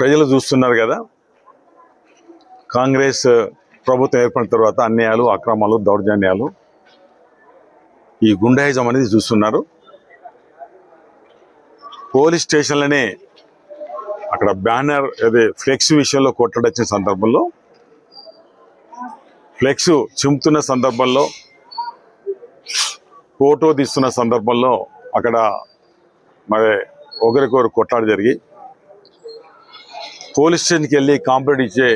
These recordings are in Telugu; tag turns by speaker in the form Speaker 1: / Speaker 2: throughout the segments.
Speaker 1: ప్రజలు చూస్తున్నారు కదా. కాంగ్రెస్ ప్రభుత్వం ఏర్పడిన తర్వాత అన్యాయాలు అక్రమాలు దౌర్జన్యాలు ఈ గుండాయిజం అనేది చూస్తున్నారు. పోలీస్ స్టేషన్లనే అక్కడ బ్యానర్ అదే ఫ్లెక్స్ విషయంలో కొట్టడొచ్చిన సందర్భంలో ఫ్లెక్స్ చిమ్ముతున్న సందర్భంలో ఫోటో తీస్తున్న సందర్భంలో అక్కడ మరి ఒకరికొకరు కొట్లాట జరిగి పోలీస్ స్టేషన్కి వెళ్ళి కాంప్లైంట్ ఇచ్చే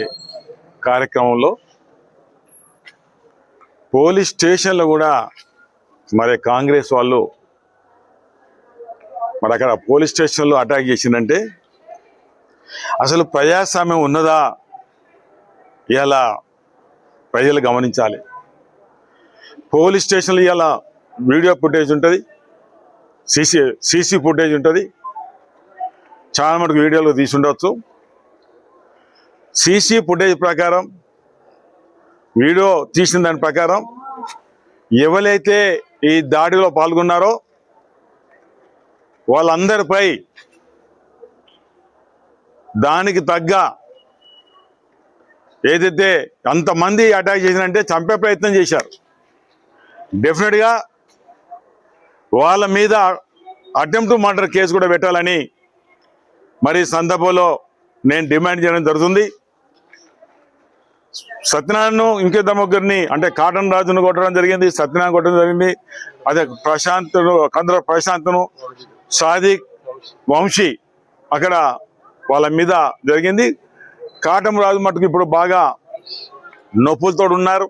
Speaker 1: కార్యక్రమంలో పోలీస్ స్టేషన్లో కూడా మరి కాంగ్రెస్ వాళ్ళు మరి అక్కడ పోలీస్ స్టేషన్లో అటాక్ చేసిందంటే అసలు ప్రజాస్వామ్యం ఉన్నదా? ఇలా ప్రజలు గమనించాలి. పోలీస్ స్టేషన్లో ఇలా వీడియో ఫుటేజ్ ఉంటుంది సీసీ సీసీ ఫుటేజ్ ఉంటుంది. చాలా మటుకు వీడియోలు తీసి సీసీ ఫుటేజ్ ప్రకారం వీడియో తీసిన దాని ప్రకారం ఎవరైతే ఈ దాడిలో పాల్గొన్నారో వాళ్ళందరిపై దానికి తగ్గ ఏదైతే అంతమంది అటాక్ చేసినంటే చంపే ప్రయత్నం చేశారు. డెఫినెట్గా వాళ్ళ మీద అటెంప్ట్ మర్డర్ కేసు కూడా పెట్టాలని మరి సందర్భంలో నేను డిమాండ్ చేయడం జరుగుతుంది. సత్యనారాయణను ఇంకిద్దరు ముగ్గురిని అంటే కాటన్ రాజును కొట్టడం జరిగింది సత్యనారాయణ కొట్టడం జరిగింది. అదే ప్రశాంతును కందుల ప్రశాంతును సాదిక్ వంశీ అక్కడ వాళ్ళ మీద జరిగింది. కాటం రాజు మటుకు ఇప్పుడు బాగా నొప్పులతో ఉన్నారు.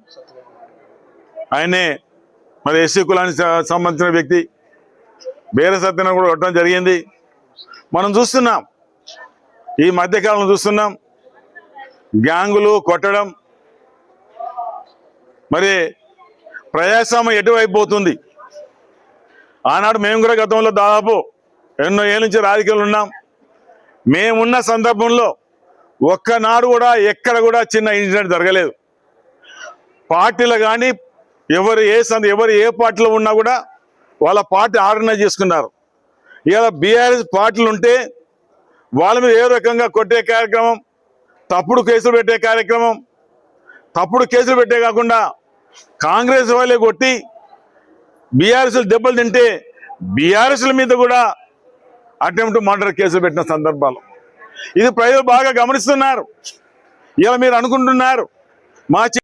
Speaker 1: ఆయనే మరి ఎస్సీ కులానికి సంబంధించిన వ్యక్తి. బేర సత్యనారాయణ కూడా కొట్టడం జరిగింది. మనం చూస్తున్నాం. ఈ మధ్యకాలంలో చూస్తున్నాం. గ్యాంగులు కొట్టడం. మరి ప్రజాస్వామ్యం ఎటువైపు పోతుంది? ఆనాడు మేము కూడా గతంలో దాదాపు ఎన్నో ఏళ్ళ నుంచి రాజకీయాలు ఉన్నాం. మేమున్న సందర్భంలో ఒక్కనాడు కూడా ఎక్కడ కూడా చిన్న ఇన్సిడెంట్ జరగలేదు. పార్టీలు కానీ ఎవరు ఏ సంద ఎవరు ఏ పార్టీలో ఉన్నా కూడా వాళ్ళ పార్టీ ఆర్గనైజ్ చేసుకున్నారు. ఇలా బీఆర్ఎస్ పార్టీలు ఉంటే వాళ్ళ మీద ఏ రకంగా కొట్టే కార్యక్రమం తప్పుడు కేసులు పెట్టే కార్యక్రమం తప్పుడు కేసులు పెట్టే కాకుండా కాంగ్రెస్ వాళ్ళే కొట్టి బీఆర్ఎస్లు దెబ్బలు తింటే బీఆర్ఎస్ల మీద కూడా అటెంప్ట్ మర్డర్ కేసులు పెట్టిన సందర్భాలు. ఇది ప్రజలు బాగా గమనిస్తున్నారు. ఇలా మీరు అనుకుంటున్నారు. మా చి-